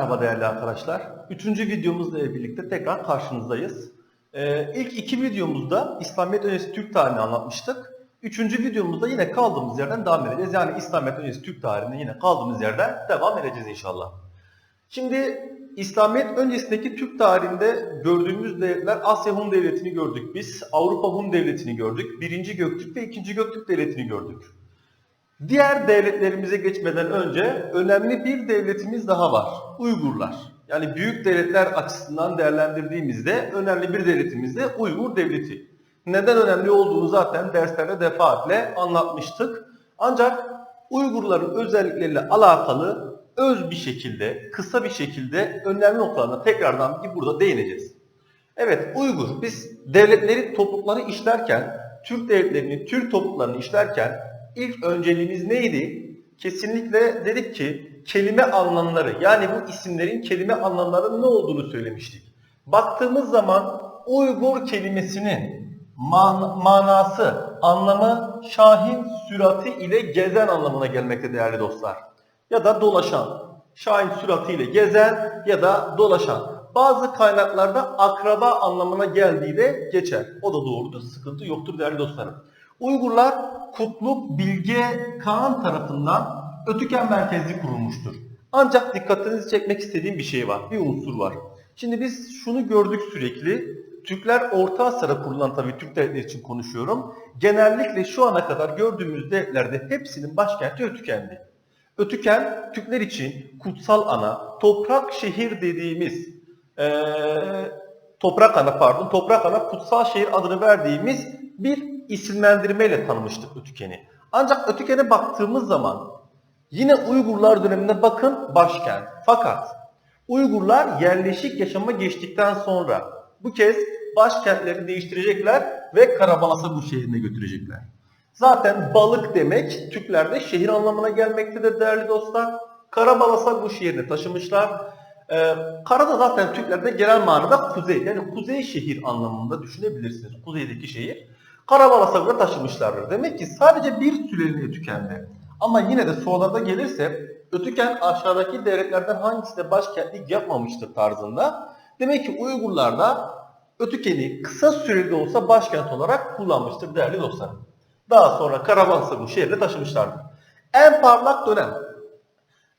Merhaba değerli arkadaşlar. Üçüncü videomuzla birlikte tekrar karşınızdayız. Ee, ilk iki videomuzda İslamiyet öncesi Türk tarihini anlatmıştık. Üçüncü videomuzda yine kaldığımız yerden devam edeceğiz. Yani İslamiyet öncesi Türk tarihine yine kaldığımız yerden devam edeceğiz inşallah. Şimdi İslamiyet öncesindeki Türk tarihinde gördüğümüz devletler Asya Hun Devleti'ni gördük biz. Avrupa Hun Devleti'ni gördük. Birinci Göktürk ve ikinci Göktürk Devleti'ni gördük. Diğer devletlerimize geçmeden önce önemli bir devletimiz daha var. Uygurlar. Yani büyük devletler açısından değerlendirdiğimizde önemli bir devletimiz de Uygur Devleti. Neden önemli olduğunu zaten derslerde defaatle anlatmıştık. Ancak Uygurların özellikleriyle alakalı öz bir şekilde, kısa bir şekilde önemli noktalarına tekrardan bir burada değineceğiz. Evet Uygur biz devletleri, toplulukları işlerken, Türk devletlerini, Türk topluluklarını işlerken ilk önceliğimiz neydi? Kesinlikle dedik ki kelime anlamları yani bu isimlerin kelime anlamları ne olduğunu söylemiştik. Baktığımız zaman Uygur kelimesinin man- manası, anlamı Şahin süratı ile gezen anlamına gelmekte değerli dostlar. Ya da dolaşan. Şahin süratı ile gezen ya da dolaşan. Bazı kaynaklarda akraba anlamına geldiği de geçer. O da doğrudur. Sıkıntı yoktur değerli dostlarım. Uygurlar Kutluk Bilge Kağan tarafından Ötüken merkezli kurulmuştur. Ancak dikkatinizi çekmek istediğim bir şey var. Bir unsur var. Şimdi biz şunu gördük sürekli. Türkler Orta Asya'da kurulan tabii Türk devletleri için konuşuyorum. Genellikle şu ana kadar gördüğümüz devletlerde hepsinin başkenti Ötüken'di. Ötüken Türkler için kutsal ana, toprak şehir dediğimiz eee, toprak ana pardon, toprak ana kutsal şehir adını verdiğimiz bir isimlendirmeyle tanımıştık Ötüken'i. Ancak Ötüken'e baktığımız zaman yine Uygurlar döneminde bakın başkent. Fakat Uygurlar yerleşik yaşama geçtikten sonra bu kez başkentlerini değiştirecekler ve Karabalasa bu şehrine götürecekler. Zaten balık demek Türklerde şehir anlamına gelmektedir değerli dostlar. Karabalasa bu şehrine taşımışlar. Ee, kara da zaten Türklerde genel manada kuzey. Yani kuzey şehir anlamında düşünebilirsiniz. Kuzeydeki şehir. Karabalas'a da taşımışlardır. Demek ki sadece bir süreliğine tükendi. Ama yine de sorularda gelirse Ötüken aşağıdaki devletlerden hangisinde başkentlik yapmamıştır tarzında. Demek ki Uygurlar da Ötüken'i kısa süreli de olsa başkent olarak kullanmıştır değerli dostlar. Daha sonra Karabalas'a bu şehirle taşımışlardır. En parlak dönem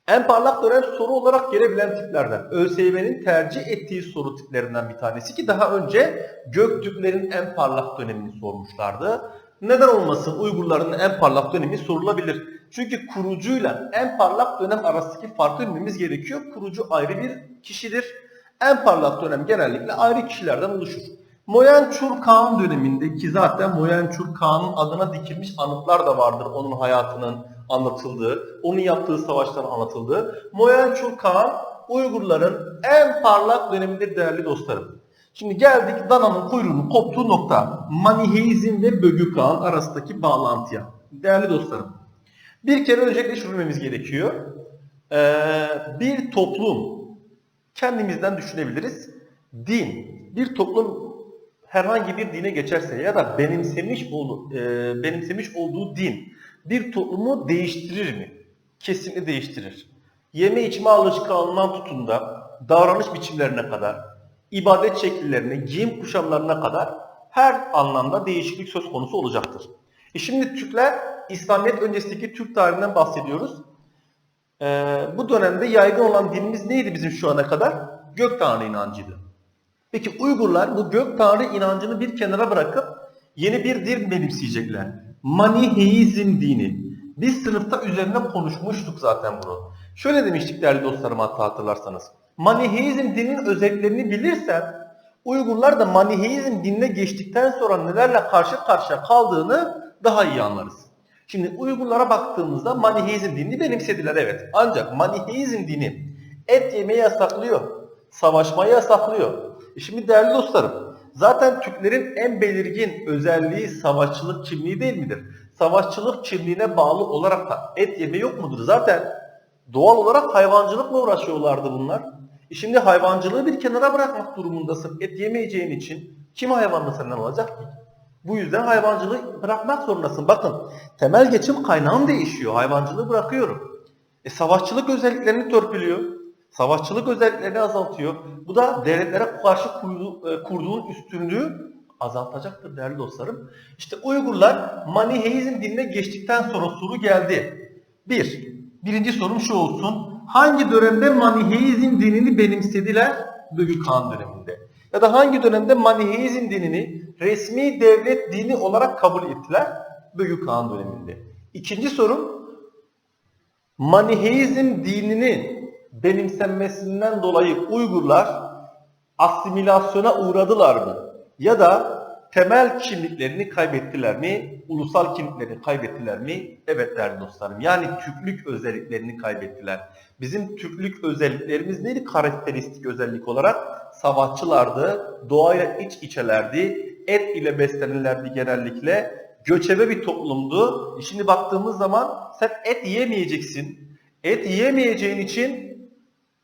en parlak dönem soru olarak gelebilen tiplerden. ÖSYM'nin tercih ettiği soru tiplerinden bir tanesi ki daha önce Göktürklerin en parlak dönemini sormuşlardı. Neden olmasın Uygurların en parlak dönemi sorulabilir. Çünkü kurucuyla en parlak dönem arasındaki farkı bilmemiz gerekiyor. Kurucu ayrı bir kişidir. En parlak dönem genellikle ayrı kişilerden oluşur. Moyençur Kağan döneminde ki zaten Moyençur Kağan'ın adına dikilmiş anıtlar da vardır onun hayatının anlatıldığı, onun yaptığı savaştan anlatıldığı. Moyençur Kağan Uygurların en parlak dönemidir değerli dostlarım. Şimdi geldik dananın kuyruğunun koptuğu nokta. Maniheizm ve Bögü arasındaki bağlantıya. Değerli dostlarım. Bir kere öncelikle şunu bilmemiz gerekiyor. Ee, bir toplum kendimizden düşünebiliriz. Din, bir toplum herhangi bir dine geçerse ya da benimsemiş olduğu, e, benimsemiş olduğu din bir toplumu değiştirir mi? Kesinlikle değiştirir. Yeme içme alışkanlığından tutun da davranış biçimlerine kadar, ibadet şekillerine, giyim kuşamlarına kadar her anlamda değişiklik söz konusu olacaktır. E şimdi Türkler, İslamiyet öncesindeki Türk tarihinden bahsediyoruz. Ee, bu dönemde yaygın olan dinimiz neydi bizim şu ana kadar? Gök Tanrı inancıydı. Peki Uygurlar bu gök tanrı inancını bir kenara bırakıp yeni bir din benimseyecekler. Maniheizm dini. Biz sınıfta üzerine konuşmuştuk zaten bunu. Şöyle demiştik değerli dostlarım hatta hatırlarsanız. Maniheizm dinin özelliklerini bilirsen Uygurlar da Maniheizm dinine geçtikten sonra nelerle karşı karşıya kaldığını daha iyi anlarız. Şimdi Uygurlara baktığımızda Maniheizm dinini benimsediler evet. Ancak Maniheizm dini et yemeyi yasaklıyor. Savaşmayı yasaklıyor. E Şimdi değerli dostlarım, zaten Türklerin en belirgin özelliği savaşçılık kimliği değil midir? Savaşçılık kimliğine bağlı olarak da et yeme yok mudur? Zaten doğal olarak hayvancılıkla uğraşıyorlardı bunlar. E şimdi hayvancılığı bir kenara bırakmak durumundasın. Et yemeyeceğin için kim hayvanla senden olacak ki? Bu yüzden hayvancılığı bırakmak zorundasın. Bakın temel geçim kaynağım değişiyor. Hayvancılığı bırakıyorum. E savaşçılık özelliklerini törpülüyor. Savaşçılık özelliklerini azaltıyor. Bu da devletlere karşı e, kurduğun üstünlüğü azaltacaktır değerli dostlarım. İşte Uygurlar Maniheizm dinine geçtikten sonra soru geldi. Bir, birinci sorum şu olsun. Hangi dönemde Maniheizm dinini benimsediler? Büyük Han döneminde. Ya da hangi dönemde Maniheizm dinini resmi devlet dini olarak kabul ettiler? Büyük Han döneminde. İkinci sorum, Maniheizm dinini benimsenmesinden dolayı Uygurlar asimilasyona uğradılar mı? Ya da temel kimliklerini kaybettiler mi? Ulusal kimliklerini kaybettiler mi? Evet değerli dostlarım. Yani Türklük özelliklerini kaybettiler. Bizim Türklük özelliklerimiz neydi karakteristik özellik olarak? Savaşçılardı, doğayla iç içelerdi, et ile beslenirlerdi genellikle. Göçebe bir toplumdu. E Şimdi baktığımız zaman sen et yiyemeyeceksin. Et yiyemeyeceğin için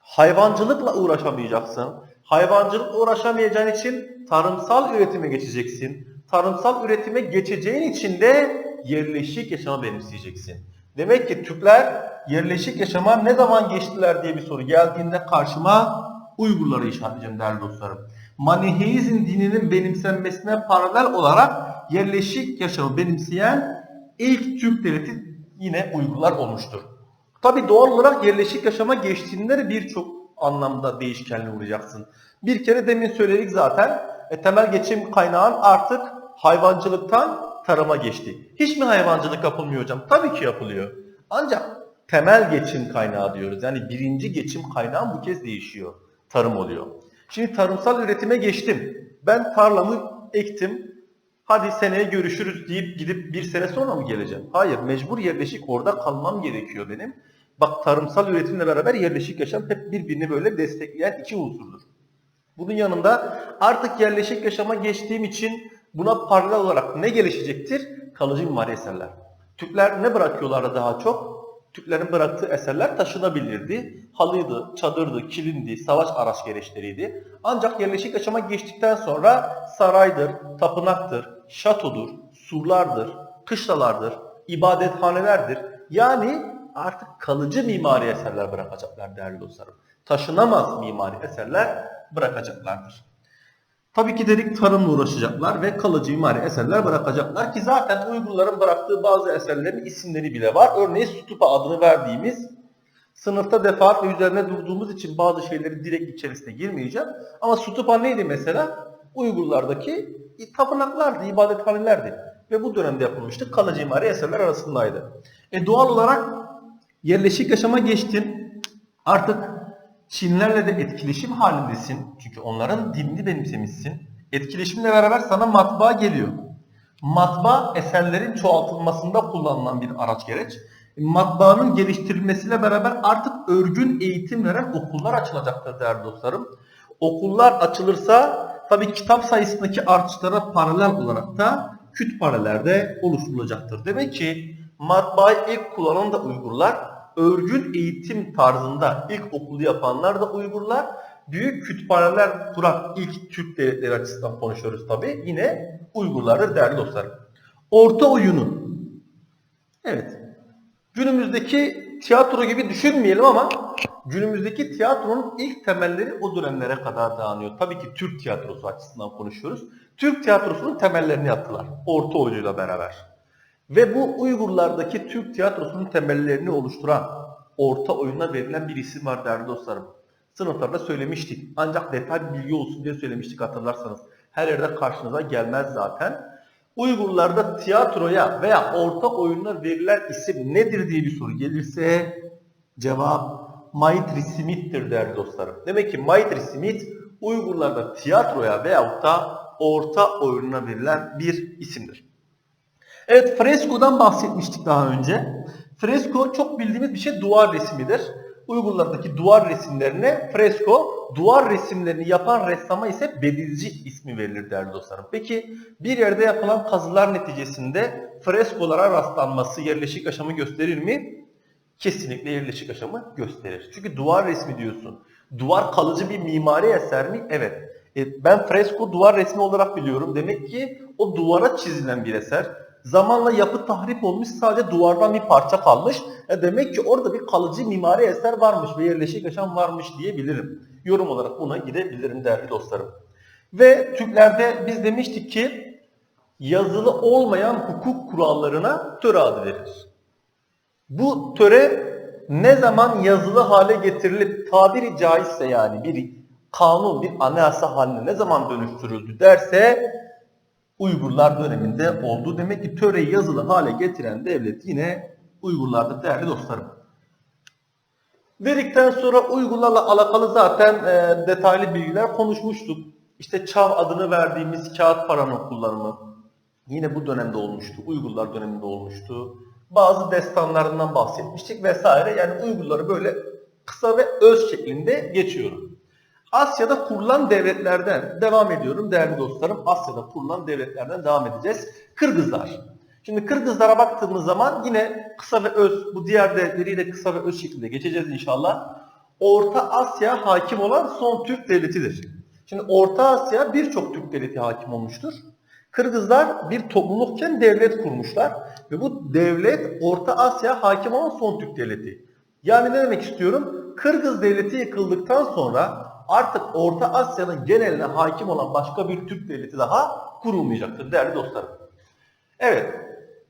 hayvancılıkla uğraşamayacaksın. Hayvancılıkla uğraşamayacağın için tarımsal üretime geçeceksin. Tarımsal üretime geçeceğin için de yerleşik yaşama benimseyeceksin. Demek ki Türkler yerleşik yaşama ne zaman geçtiler diye bir soru geldiğinde karşıma Uygurları işaretleyeceğim değerli dostlarım. Maniheizm dininin benimsenmesine paralel olarak yerleşik yaşamı benimseyen ilk Türk devleti yine Uygurlar olmuştur. Tabi doğal olarak yerleşik yaşama geçtiğinde de birçok anlamda değişkenliğe uğrayacaksın. Bir kere demin söyledik zaten e, temel geçim kaynağın artık hayvancılıktan tarıma geçti. Hiç mi hayvancılık yapılmıyor hocam? Tabii ki yapılıyor. Ancak temel geçim kaynağı diyoruz. Yani birinci geçim kaynağı bu kez değişiyor. Tarım oluyor. Şimdi tarımsal üretime geçtim. Ben tarlamı ektim. Hadi seneye görüşürüz deyip gidip bir sene sonra mı geleceğim? Hayır mecbur yerleşik orada kalmam gerekiyor benim. Bak tarımsal üretimle beraber yerleşik yaşam hep birbirini böyle destekleyen iki unsurdur. Bunun yanında artık yerleşik yaşama geçtiğim için buna paralel olarak ne gelişecektir? Kalıcı mimari eserler. Türkler ne bırakıyorlardı daha çok? Türklerin bıraktığı eserler taşınabilirdi. Halıydı, çadırdı, kilindi, savaş araç gereçleriydi. Ancak yerleşik yaşama geçtikten sonra saraydır, tapınaktır, şatodur, surlardır, kışlalardır, ibadethanelerdir. Yani artık kalıcı mimari eserler bırakacaklar değerli dostlarım. Taşınamaz mimari eserler bırakacaklardır. Tabii ki dedik tarımla uğraşacaklar ve kalıcı mimari eserler bırakacaklar ki zaten Uygurların bıraktığı bazı eserlerin isimleri bile var. Örneğin Stupa adını verdiğimiz sınıfta defaatle üzerine durduğumuz için bazı şeyleri direkt içerisine girmeyeceğim. Ama Stupa neydi mesela? Uygurlardaki tapınaklardı, ibadethanelerdi. Ve bu dönemde yapılmıştı. Kalıcı mimari eserler arasındaydı. E doğal olarak yerleşik yaşama geçtin. Artık Çinlerle de etkileşim halindesin. Çünkü onların dinini benimsemişsin. Etkileşimle beraber sana matbaa geliyor. Matbaa eserlerin çoğaltılmasında kullanılan bir araç gereç. Matbaanın geliştirilmesiyle beraber artık örgün eğitim veren okullar açılacaktır değerli dostlarım. Okullar açılırsa tabii kitap sayısındaki artışlara paralel olarak da kütüphaneler de oluşturulacaktır. Demek ki matbaayı ilk kullanan da Uygurlar, örgün eğitim tarzında ilk okulu yapanlar da Uygurlar, büyük kütüphaneler kuran ilk Türk devletleri açısından konuşuyoruz tabii. Yine Uygurlardır değerli dostlarım. Orta oyunu. Evet. Günümüzdeki tiyatro gibi düşünmeyelim ama günümüzdeki tiyatronun ilk temelleri o dönemlere kadar dayanıyor. Tabii ki Türk tiyatrosu açısından konuşuyoruz. Türk tiyatrosunun temellerini attılar. Orta oyunuyla beraber. Ve bu Uygurlardaki Türk tiyatrosunun temellerini oluşturan orta oyuna verilen bir isim var değerli dostlarım. Sınıflarda söylemiştik. Ancak detay bilgi olsun diye söylemiştik hatırlarsanız. Her yerde karşınıza gelmez zaten. Uygurlarda tiyatroya veya orta oyuna verilen isim nedir diye bir soru gelirse cevap Maitri Smith'tir değerli dostlarım. Demek ki Maitri Smith Uygurlarda tiyatroya veyahut da orta oyununa verilen bir isimdir. Evet freskodan bahsetmiştik daha önce. Fresko çok bildiğimiz bir şey duvar resmidir. Uygurlardaki duvar resimlerine fresko, duvar resimlerini yapan ressama ise bedilci ismi verilir değerli dostlarım. Peki bir yerde yapılan kazılar neticesinde freskolara rastlanması yerleşik yaşamı gösterir mi? Kesinlikle yerleşik yaşamı gösterir. Çünkü duvar resmi diyorsun. Duvar kalıcı bir mimari eser mi? Evet. E, ben fresko duvar resmi olarak biliyorum. Demek ki o duvara çizilen bir eser. Zamanla yapı tahrip olmuş sadece duvardan bir parça kalmış. E demek ki orada bir kalıcı mimari eser varmış ve yerleşik yaşam varmış diyebilirim. Yorum olarak buna girebilirim değerli dostlarım. Ve Türklerde biz demiştik ki yazılı olmayan hukuk kurallarına töre adı verilir. Bu töre ne zaman yazılı hale getirilip tabiri caizse yani bir kanun, bir anayasa haline ne zaman dönüştürüldü derse Uygurlar döneminde oldu. Demek ki töreyi yazılı hale getiren devlet yine Uygurlardır değerli dostlarım. Dedikten sonra Uygurlarla alakalı zaten e, detaylı bilgiler konuşmuştuk. İşte Çav adını verdiğimiz kağıt paranın kullanımı yine bu dönemde olmuştu. Uygurlar döneminde olmuştu. Bazı destanlarından bahsetmiştik vesaire. Yani Uygurları böyle kısa ve öz şeklinde geçiyorum. Asya'da kurulan devletlerden devam ediyorum değerli dostlarım. Asya'da kurulan devletlerden devam edeceğiz. Kırgızlar. Şimdi Kırgızlara baktığımız zaman yine kısa ve öz, bu diğer devletleri de kısa ve öz şekilde geçeceğiz inşallah. Orta Asya hakim olan son Türk devletidir. Şimdi Orta Asya birçok Türk devleti hakim olmuştur. Kırgızlar bir toplulukken devlet kurmuşlar ve bu devlet Orta Asya hakim olan son Türk devleti. Yani ne demek istiyorum? Kırgız devleti yıkıldıktan sonra artık Orta Asya'nın geneline hakim olan başka bir Türk devleti daha kurulmayacaktır değerli dostlarım. Evet,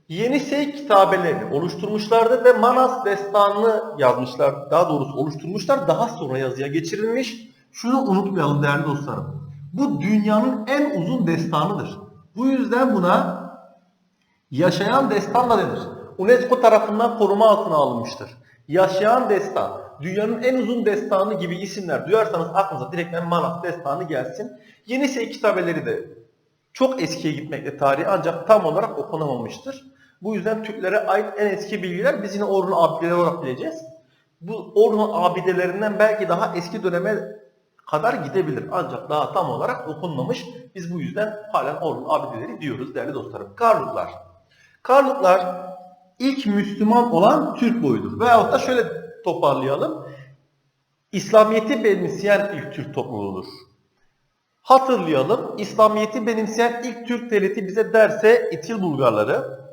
Yenisey kitabelerini oluşturmuşlardı ve Manas destanını yazmışlar. Daha doğrusu oluşturmuşlar. Daha sonra yazıya geçirilmiş. Şunu unutmayalım değerli dostlarım. Bu dünyanın en uzun destanıdır. Bu yüzden buna yaşayan destan da denir. UNESCO tarafından koruma altına alınmıştır. Yaşayan destan, dünyanın en uzun destanı gibi isimler duyarsanız aklınıza direktmen Manas destanı gelsin. Yenisey kitabeleri de çok eskiye gitmekte tarihi ancak tam olarak okunamamıştır. Bu yüzden Türklere ait en eski bilgiler biz yine Orhun abideleri olarak bileceğiz. Bu Orhun abidelerinden belki daha eski döneme kadar gidebilir. Ancak daha tam olarak okunmamış. Biz bu yüzden halen Orhun abideleri diyoruz değerli dostlarım. Karluklar. Karluklar ilk Müslüman olan Türk boyudur. Veyahut da şöyle toparlayalım. İslamiyet'i benimseyen ilk Türk topluluğudur. Hatırlayalım. İslamiyet'i benimseyen ilk Türk devleti bize derse İtil Bulgarları.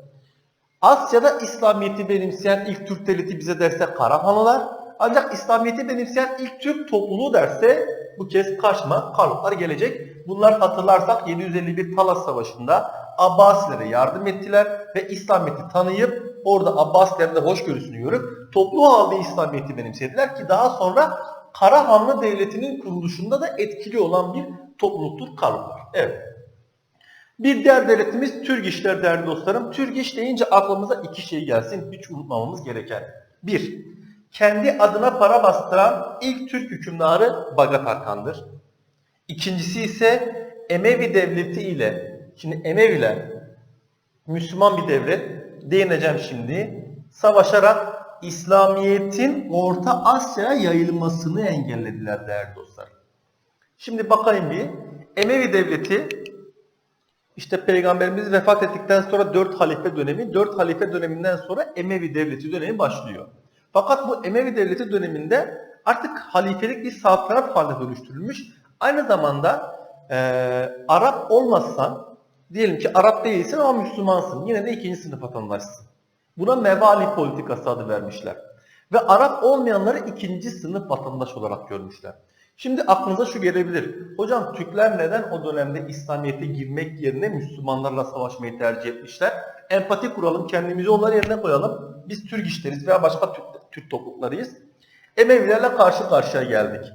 Asya'da İslamiyet'i benimseyen ilk Türk devleti bize derse Karahanlılar. Ancak İslamiyet'i benimseyen ilk Türk topluluğu derse bu kez karşıma Karluklar gelecek. Bunlar hatırlarsak 751 Talas Savaşı'nda Abbasilere yardım ettiler ve İslamiyet'i tanıyıp orada Abbasilerin de hoşgörüsünü görüp toplu halde İslamiyet'i benimsediler ki daha sonra Karahanlı Devleti'nin kuruluşunda da etkili olan bir topluluktur Karluklar. Evet. Bir diğer devletimiz Türk işler değerli dostlarım. Türk iş deyince aklımıza iki şey gelsin. Hiç unutmamamız gereken. Bir, kendi adına para bastıran ilk Türk hükümdarı Bagat Hakan'dır. İkincisi ise Emevi Devleti ile, şimdi Emeviler Müslüman bir devlet, değineceğim şimdi, savaşarak İslamiyet'in Orta Asya'ya yayılmasını engellediler değerli dostlar. Şimdi bakayım bir. Emevi Devleti işte Peygamberimiz vefat ettikten sonra 4 halife dönemi, 4 halife döneminden sonra Emevi Devleti dönemi başlıyor. Fakat bu Emevi Devleti döneminde artık halifelik bir saltanat haline dönüştürülmüş. Aynı zamanda e, Arap olmazsan, diyelim ki Arap değilsin ama Müslümansın. Yine de ikinci sınıf vatandaşsın. Buna mevali politikası adı vermişler. Ve Arap olmayanları ikinci sınıf vatandaş olarak görmüşler. Şimdi aklınıza şu gelebilir. Hocam Türkler neden o dönemde İslamiyet'e girmek yerine Müslümanlarla savaşmayı tercih etmişler? Empati kuralım, kendimizi onların yerine koyalım. Biz Türk işleriz veya başka Türk, Türk topluluklarıyız. Emevilerle karşı karşıya geldik.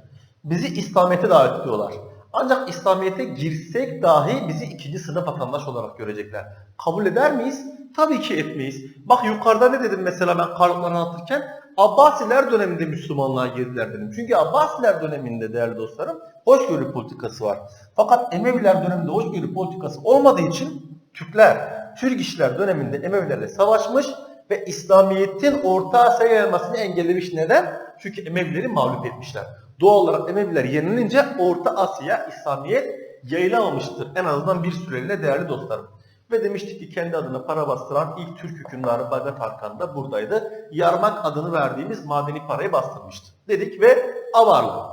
Bizi İslamiyet'e davet ediyorlar. Ancak İslamiyet'e girsek dahi bizi ikinci sınıf vatandaş olarak görecekler. Kabul eder miyiz? Tabii ki etmeyiz. Bak yukarıda ne dedim mesela ben Karlukları anlatırken? Abbasiler döneminde Müslümanlığa girdiler dedim. Çünkü Abbasiler döneminde değerli dostlarım hoşgörü politikası var. Fakat Emeviler döneminde hoşgörü politikası olmadığı için Türkler, Türk işler döneminde Emevilerle savaşmış ve İslamiyet'in Orta Asya'ya yayılmasını engellemiş. Neden? Çünkü Emevileri mağlup etmişler. Doğal olarak Emeviler yenilince Orta Asya'ya İslamiyet yayılamamıştır. En azından bir süreliğine değerli dostlarım. Ve demiştik ki kendi adına para bastıran ilk Türk hükümdarı Bagat Harkan da buradaydı. Yarmak adını verdiğimiz madeni parayı bastırmıştı. Dedik ve Avarlı.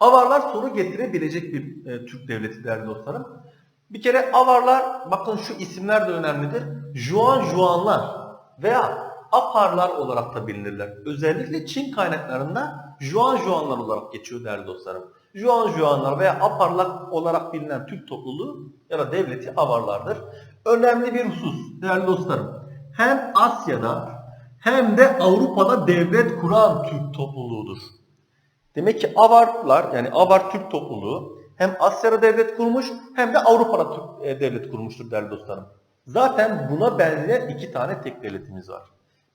Avarlar soru getirebilecek bir e, Türk devleti değerli dostlarım. Bir kere Avarlar, bakın şu isimler de önemlidir. Juan Juanlar veya Aparlar olarak da bilinirler. Özellikle Çin kaynaklarında Juan Juanlar olarak geçiyor değerli dostlarım. Juan Juanlar veya Aparlar olarak bilinen Türk topluluğu ya da devleti Avarlardır. Önemli bir husus değerli dostlarım. Hem Asya'da hem de Avrupa'da devlet kuran Türk topluluğudur. Demek ki Avarlar yani Avar Türk topluluğu hem Asya'da devlet kurmuş hem de Avrupa'da e, devlet kurmuştur değerli dostlarım. Zaten buna benzeyen iki tane tek devletimiz var.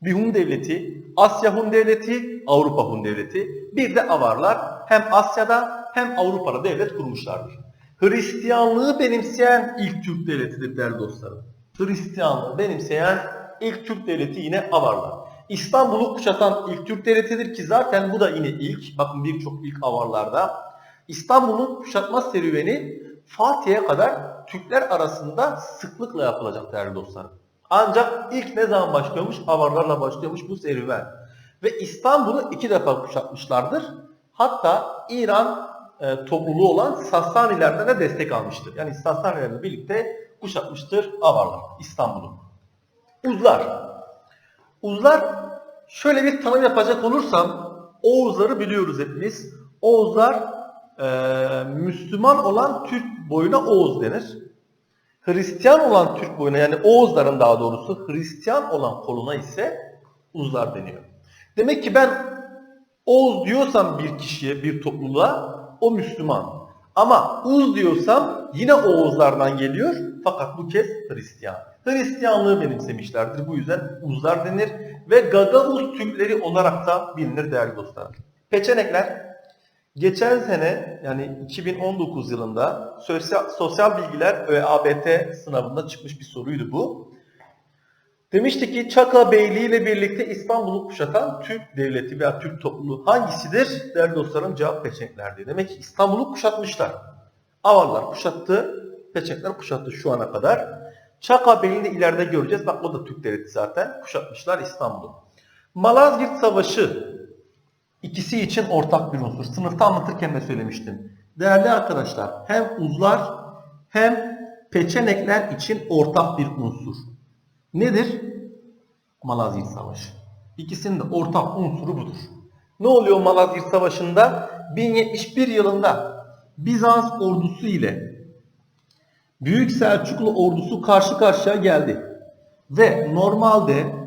Bir Hun devleti, Asya Hun devleti, Avrupa Hun devleti. Bir de Avarlar hem Asya'da hem Avrupa'da devlet kurmuşlardır. Hristiyanlığı benimseyen ilk Türk devletidir değerli dostlarım. Hristiyanlığı benimseyen ilk Türk devleti yine Avarlar. İstanbul'u kuşatan ilk Türk devletidir ki zaten bu da yine ilk. Bakın birçok ilk Avarlarda. İstanbul'un kuşatma serüveni Fatih'e kadar Türkler arasında sıklıkla yapılacak değerli dostlarım. Ancak ilk ne zaman başlıyormuş? Avarlarla başlıyormuş bu serüven. Ve İstanbul'u iki defa kuşatmışlardır. Hatta İran e, topluluğu olan Sasanilerden de destek almıştır. Yani Sasanilerle birlikte kuşatmıştır Avarlar İstanbul'u. Uzlar. Uzlar şöyle bir tanım yapacak olursam Oğuzları biliyoruz hepimiz. Oğuzlar e, Müslüman olan Türk boyuna Oğuz denir. Hristiyan olan Türk boyuna yani Oğuzların daha doğrusu Hristiyan olan koluna ise Uzlar deniyor. Demek ki ben Oğuz diyorsam bir kişiye, bir topluluğa o Müslüman. Ama Uz diyorsam yine Oğuzlardan geliyor fakat bu kez Hristiyan. Hristiyanlığı benimsemişlerdir. Bu yüzden Uzlar denir ve Gagavuz Türkleri olarak da bilinir değerli dostlar. Peçenekler geçen sene yani 2019 yılında sosyal, sosyal bilgiler ve ABT sınavında çıkmış bir soruydu bu. Demişti ki Çaka Beyliği ile birlikte İstanbul'u kuşatan Türk devleti veya Türk topluluğu hangisidir? Değerli dostlarım cevap peçeneklerdi. Demek ki İstanbul'u kuşatmışlar. Avarlar kuşattı, peçenekler kuşattı şu ana kadar. Çaka Beyliği'ni ileride göreceğiz. Bak o da Türk devleti zaten. Kuşatmışlar İstanbul'u. Malazgirt Savaşı ikisi için ortak bir unsur. Sınıfta anlatırken de söylemiştim. Değerli arkadaşlar hem uzlar hem peçenekler için ortak bir unsur. Nedir? Malazgirt Savaşı. İkisinin de ortak unsuru budur. Ne oluyor Malazgirt Savaşı'nda? 1071 yılında Bizans ordusu ile Büyük Selçuklu ordusu karşı karşıya geldi. Ve normalde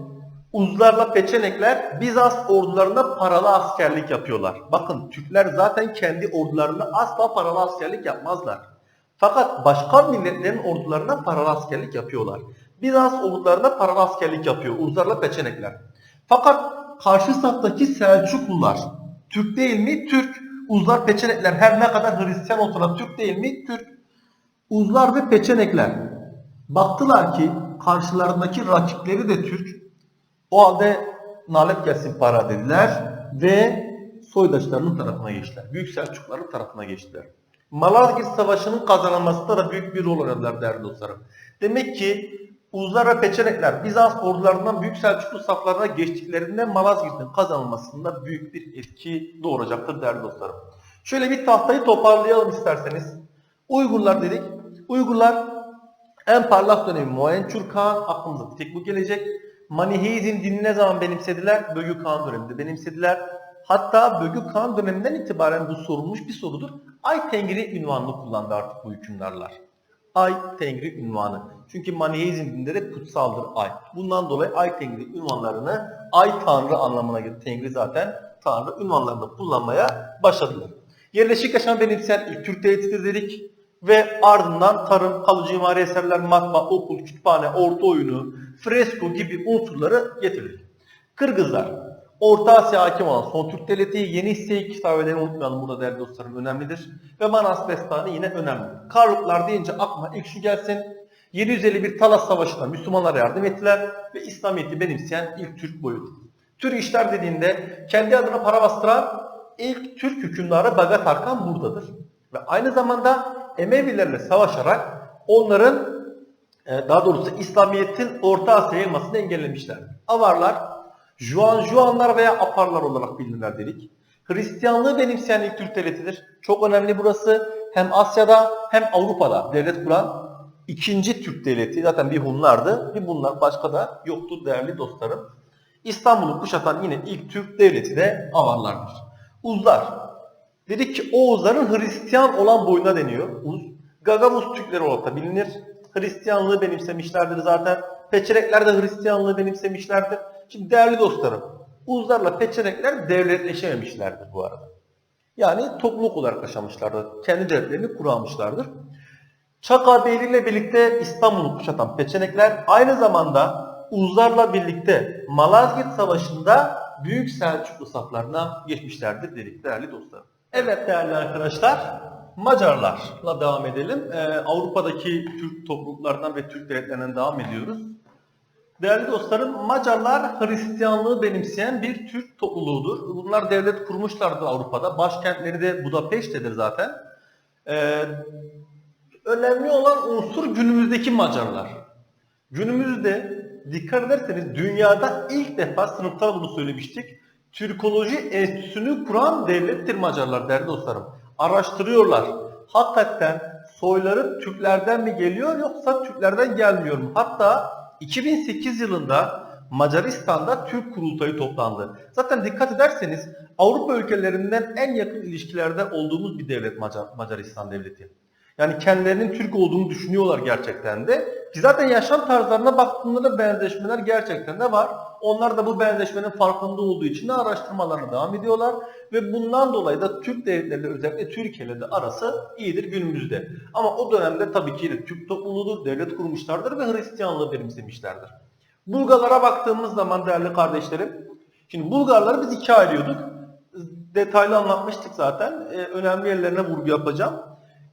Uzlarla Peçenekler Bizans ordularında paralı askerlik yapıyorlar. Bakın Türkler zaten kendi ordularında asla paralı askerlik yapmazlar. Fakat başka milletlerin ordularına paralı askerlik yapıyorlar. Bizans ordularında paralı askerlik yapıyor Uzlarla Peçenekler. Fakat karşı saftaki Selçuklular Türk değil mi? Türk. Uzlar Peçenekler her ne kadar Hristiyan olsa da Türk değil mi? Türk. Uzlar ve Peçenekler baktılar ki karşılarındaki rakipleri de Türk. O halde nalet gelsin para dediler ve soydaşlarının tarafına geçtiler. Büyük Selçukluların tarafına geçtiler. Malazgirt Savaşı'nın kazanılmasında da büyük bir rol oynadılar değerli dostlarım. Demek ki Uzlar ve Peçenekler Bizans ordularından Büyük Selçuklu saflarına geçtiklerinde Malazgirt'in kazanılmasında büyük bir etki doğuracaktır değerli dostlarım. Şöyle bir tahtayı toparlayalım isterseniz. Uygurlar dedik. Uygurlar en parlak dönemi Muayyen Kağan aklımıza bir tek bu gelecek. Maniheizm dinini zaman benimsediler? Bölgü Kağan döneminde benimsediler. Hatta Bölgü Kağan döneminden itibaren bu sorulmuş bir sorudur. Ay Tengri ünvanını kullandı artık bu hükümdarlar. Ay Tengri ünvanı. Çünkü Maniheizm dininde de kutsaldır ay. Bundan dolayı Ay Tengri ünvanlarını Ay Tanrı anlamına gelir. Tengri zaten Tanrı ünvanlarını kullanmaya başladılar. Yerleşik yaşam benimseyen ilk Türk devletidir dedik ve ardından tarım, kalıcı imari eserler, matbaa, okul, kütüphane, orta oyunu, fresko gibi unsurları getirdik. Kırgızlar, Orta Asya hakim olan son Türk devleti yeni hisseyi kitabelerini unutmayalım burada değerli dostlarım önemlidir. Ve Manas Destanı yine önemli. Karluklar deyince aklıma ilk şu gelsin. 751 Talas Savaşı'nda Müslümanlara yardım ettiler ve İslamiyet'i benimseyen ilk Türk boyudur. Türk işler dediğinde kendi adına para bastıran ilk Türk hükümdarı Bagat Arkan buradadır. Ve aynı zamanda Emevilerle savaşarak onların e, daha doğrusu İslamiyet'in Orta Asya yayılmasını engellemişler. Avarlar, Juan Juanlar veya Aparlar olarak bilinirler dedik. Hristiyanlığı benimseyen ilk Türk devletidir. Çok önemli burası. Hem Asya'da hem Avrupa'da devlet kuran ikinci Türk devleti zaten bir Hunlardı. Bir bunlar başka da yoktu değerli dostlarım. İstanbul'u kuşatan yine ilk Türk devleti de Avarlardır. Uzlar. Dedik ki Oğuzların Hristiyan olan boyuna deniyor. Uz. Gagavuz Türkleri olarak da bilinir. Hristiyanlığı benimsemişlerdir zaten. Peçerekler de Hristiyanlığı benimsemişlerdir. Şimdi değerli dostlarım, Uzlarla Peçerekler devletleşememişlerdir bu arada. Yani topluluk olarak yaşamışlardır. Kendi devletlerini kuramamışlardır. Çaka Beyli ile birlikte İstanbul'u kuşatan Peçenekler aynı zamanda Uzlarla birlikte Malazgirt Savaşı'nda Büyük Selçuklu saflarına geçmişlerdir dedik değerli dostlarım. Evet değerli arkadaşlar, Macarlarla devam edelim. Ee, Avrupa'daki Türk topluluklarından ve Türk devletlerinden devam ediyoruz. Değerli dostlarım, Macarlar Hristiyanlığı benimseyen bir Türk topluluğudur. Bunlar devlet kurmuşlardı Avrupa'da. Başkentleri de Budapeşte'dir zaten. Ee, önemli olan unsur günümüzdeki Macarlar. Günümüzde dikkat ederseniz dünyada ilk defa sınıfta bunu söylemiştik. Türkoloji Enstitüsü'nü kuran devlettir Macarlar değerli dostlarım. Araştırıyorlar. Hakikaten soyları Türklerden mi geliyor yoksa Türklerden gelmiyor mu? Hatta 2008 yılında Macaristan'da Türk kurultayı toplandı. Zaten dikkat ederseniz Avrupa ülkelerinden en yakın ilişkilerde olduğumuz bir devlet Macar, Macaristan devleti. Yani kendilerinin Türk olduğunu düşünüyorlar gerçekten de. Ki zaten yaşam tarzlarına baktığında benzeşmeler gerçekten de var. Onlar da bu benzeşmenin farkında olduğu için de araştırmalarına devam ediyorlar. Ve bundan dolayı da Türk devletleriyle özellikle Türkiye ile de arası iyidir günümüzde. Ama o dönemde tabii ki de Türk topluluğudur, devlet kurmuşlardır ve Hristiyanlığı benimsemişlerdir. Bulgarlara baktığımız zaman değerli kardeşlerim, şimdi Bulgarları biz ikiye ayırıyorduk. Detaylı anlatmıştık zaten. Ee, önemli yerlerine vurgu yapacağım.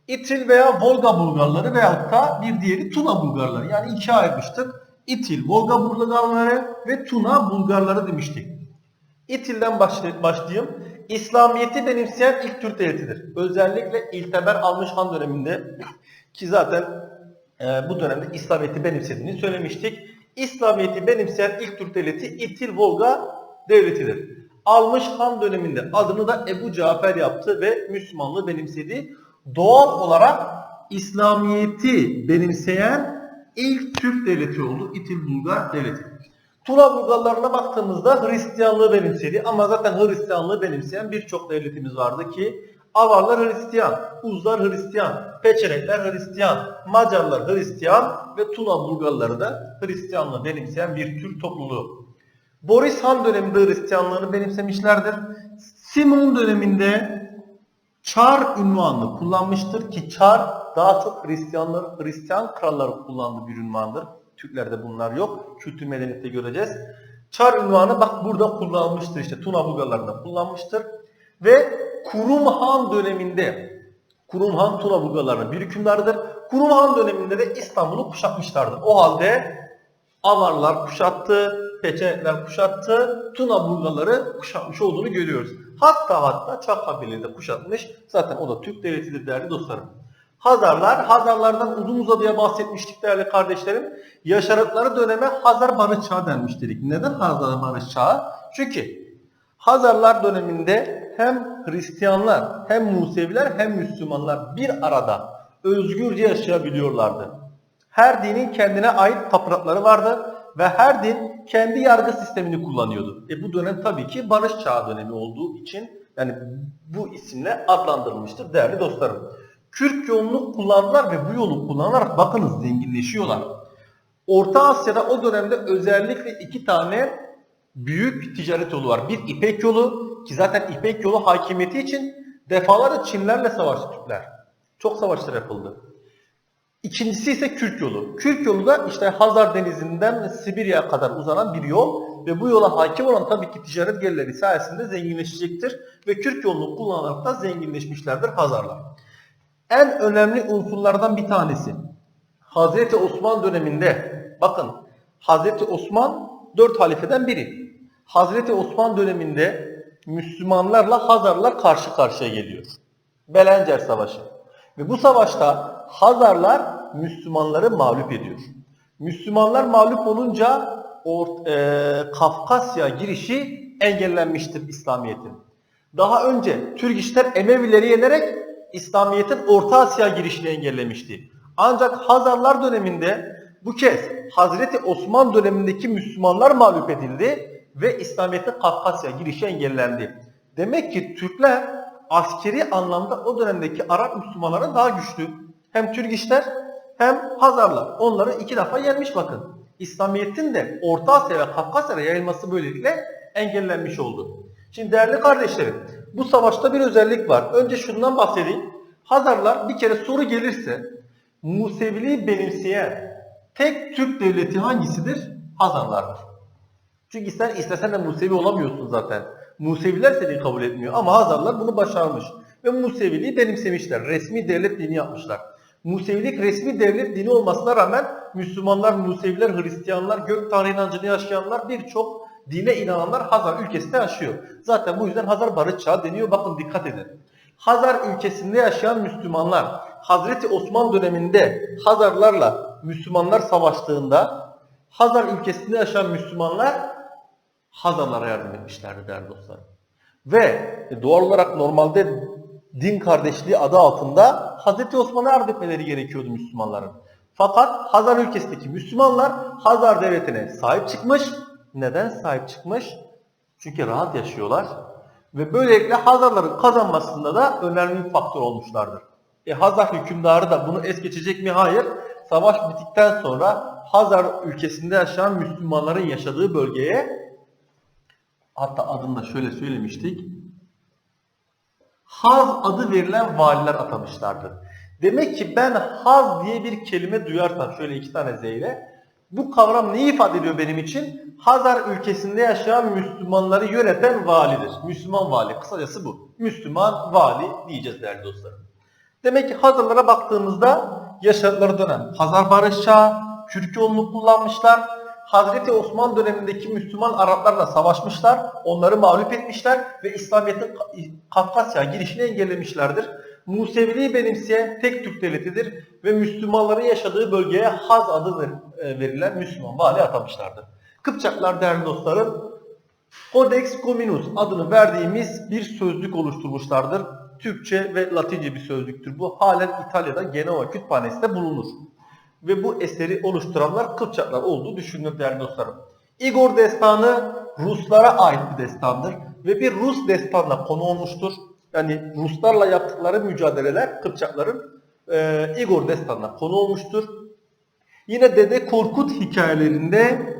İtil veya Volga Bulgarları veyahut da bir diğeri Tuna Bulgarları. Yani ikiye ayırmıştık. İtil, Volga Bulgarları ve Tuna Bulgarları demiştik. İtil'den başlayayım. İslamiyet'i benimseyen ilk Türk devletidir. Özellikle İlteber Almış Han döneminde ki zaten e, bu dönemde İslamiyet'i benimsediğini söylemiştik. İslamiyet'i benimseyen ilk Türk devleti İtil Volga devletidir. Almış Han döneminde adını da Ebu Cafer yaptı ve Müslümanlığı benimsedi. Doğal olarak İslamiyet'i benimseyen ilk Türk devleti oldu. İtil Bulgar devleti. Tuna Bulgarlarına baktığımızda Hristiyanlığı benimsedi ama zaten Hristiyanlığı benimseyen birçok devletimiz vardı ki Avarlar Hristiyan, Uzlar Hristiyan, Peçenekler Hristiyan, Macarlar Hristiyan ve Tuna Bulgarları da Hristiyanlığı benimseyen bir Türk topluluğu. Boris Han döneminde Hristiyanlığını benimsemişlerdir. Simon döneminde Çar ünvanını kullanmıştır ki Çar daha çok Hristiyanlar, Hristiyan kralları kullandığı bir ünvandır. Türklerde bunlar yok. Kültür medeniyette göreceğiz. Çar ünvanı bak burada kullanılmıştır işte. Tuna Bulgarlarında kullanmıştır. Ve Kurum Han döneminde Kurum Han Tuna Bulgarlarının bir hükümdarıdır. Kurum döneminde de İstanbul'u kuşatmışlardır. O halde Avarlar kuşattı, Peçenekler kuşattı, Tuna Bulgarları kuşatmış olduğunu görüyoruz. Hatta hatta Çak kabileleri de kuşatmış. Zaten o da Türk devletidir değerli dostlarım. Hazarlar, Hazarlardan uzun uzadıya bahsetmiştik değerli kardeşlerim. Yaşadıkları döneme Hazar Barış Çağı denmiş dedik. Neden Hazar Barış Çağı? Çünkü Hazarlar döneminde hem Hristiyanlar, hem Museviler, hem Müslümanlar bir arada özgürce yaşayabiliyorlardı. Her dinin kendine ait tapınakları vardı ve her din kendi yargı sistemini kullanıyordu. E bu dönem tabii ki barış çağı dönemi olduğu için yani bu isimle adlandırılmıştır değerli dostlarım. Kürk yolunu kullandılar ve bu yolu kullanarak bakınız zenginleşiyorlar. Orta Asya'da o dönemde özellikle iki tane büyük ticaret yolu var. Bir İpek yolu ki zaten İpek yolu hakimiyeti için defalarca Çinlerle savaştı Türkler. Çok savaşlar yapıldı. İkincisi ise Kürk yolu. Kürk yolu da işte Hazar Denizi'nden Sibirya'ya kadar uzanan bir yol ve bu yola hakim olan tabii ki ticaret gelirleri sayesinde zenginleşecektir ve Kürk yolunu kullanarak da zenginleşmişlerdir Hazarlar. En önemli unsurlardan bir tanesi Hazreti Osman döneminde bakın Hazreti Osman dört halifeden biri. Hazreti Osman döneminde Müslümanlarla Hazarlar karşı karşıya geliyor. Belencer Savaşı. Ve bu savaşta Hazarlar Müslümanları mağlup ediyor. Müslümanlar mağlup olunca Or e, Kafkasya girişi engellenmiştir İslamiyet'in. Daha önce Türk Emevileri yenerek İslamiyet'in Orta Asya girişini engellemişti. Ancak Hazarlar döneminde bu kez Hazreti Osman dönemindeki Müslümanlar mağlup edildi ve İslamiyet'e Kafkasya girişi engellendi. Demek ki Türkler askeri anlamda o dönemdeki Arap Müslümanlara daha güçlü. Hem Türk işler hem Hazarlar. Onları iki defa yenmiş bakın. İslamiyet'in de Orta Asya ve Kafkasya'ya yayılması böylelikle engellenmiş oldu. Şimdi değerli kardeşlerim, bu savaşta bir özellik var. Önce şundan bahsedeyim. Hazarlar bir kere soru gelirse Museviliği benimseyen tek Türk devleti hangisidir? Hazarlardır. Çünkü sen istesen de Musevi olamıyorsun zaten. Museviler seni kabul etmiyor ama Hazarlar bunu başarmış. Ve Museviliği benimsemişler. Resmi devlet dini yapmışlar. Musevilik resmi devlet dini olmasına rağmen Müslümanlar, Museviler, Hristiyanlar, gök tanrı inancını yaşayanlar birçok dine inananlar Hazar ülkesinde yaşıyor. Zaten bu yüzden Hazar barış çağı deniyor. Bakın dikkat edin. Hazar ülkesinde yaşayan Müslümanlar Hazreti Osman döneminde Hazarlarla Müslümanlar savaştığında Hazar ülkesinde yaşayan Müslümanlar Hazarlara yardım etmişlerdi değerli dostlar. Ve doğal olarak normalde din kardeşliği adı altında Hazreti Osman'a yardım etmeleri gerekiyordu Müslümanların. Fakat Hazar ülkesindeki Müslümanlar Hazar devletine sahip çıkmış. Neden sahip çıkmış? Çünkü rahat yaşıyorlar. Ve böylelikle Hazarların kazanmasında da önemli bir faktör olmuşlardır. E Hazar hükümdarı da bunu es geçecek mi? Hayır. Savaş bittikten sonra Hazar ülkesinde yaşayan Müslümanların yaşadığı bölgeye hatta adını da şöyle söylemiştik. Haz adı verilen valiler atamışlardı. Demek ki ben haz diye bir kelime duyarsam şöyle iki tane z ile bu kavram neyi ifade ediyor benim için? Hazar ülkesinde yaşayan Müslümanları yöneten validir. Müslüman vali. Kısacası bu. Müslüman vali diyeceğiz değerli dostlarım. Demek ki Hazarlara baktığımızda yaşadıkları dönem Hazar Barış Çağı, Kürk yolunu kullanmışlar. Hazreti Osman dönemindeki Müslüman Araplarla savaşmışlar. Onları mağlup etmişler ve İslamiyet'in Kafkasya girişini engellemişlerdir. Museviliği benimseyen tek Türk devletidir ve Müslümanların yaşadığı bölgeye Haz adı e, verilen Müslüman vali atamışlardır. Kıpçaklar değerli dostlarım Codex Communis adını verdiğimiz bir sözlük oluşturmuşlardır. Türkçe ve Latince bir sözlüktür. Bu halen İtalya'da Genova kütüphanesinde bulunur. Ve bu eseri oluşturanlar Kıpçaklar olduğu düşünülür değerli dostlarım. Igor destanı Ruslara ait bir destandır. Ve bir Rus destanla konu olmuştur. Yani Ruslarla yaptıkları mücadeleler Kıpçakların e, Igor destanına konu olmuştur. Yine Dede Korkut hikayelerinde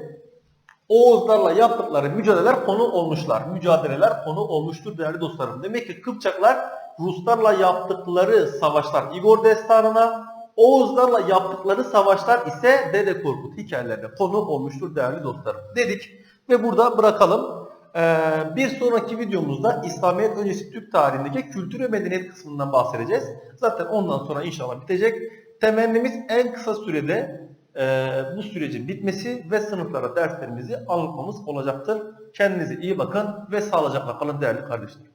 Oğuzlarla yaptıkları mücadeleler konu olmuşlar. Mücadeleler konu olmuştur değerli dostlarım. Demek ki Kıpçaklar Ruslarla yaptıkları savaşlar Igor destanına, Oğuzlarla yaptıkları savaşlar ise Dede Korkut hikayelerine konu olmuştur değerli dostlarım. Dedik ve burada bırakalım. Ee, bir sonraki videomuzda İslamiyet öncesi Türk tarihindeki kültür ve medeniyet kısmından bahsedeceğiz. Zaten ondan sonra inşallah bitecek. Temennimiz en kısa sürede e, bu sürecin bitmesi ve sınıflara derslerimizi anlatmamız olacaktır. Kendinize iyi bakın ve sağlıcakla kalın değerli kardeşlerim.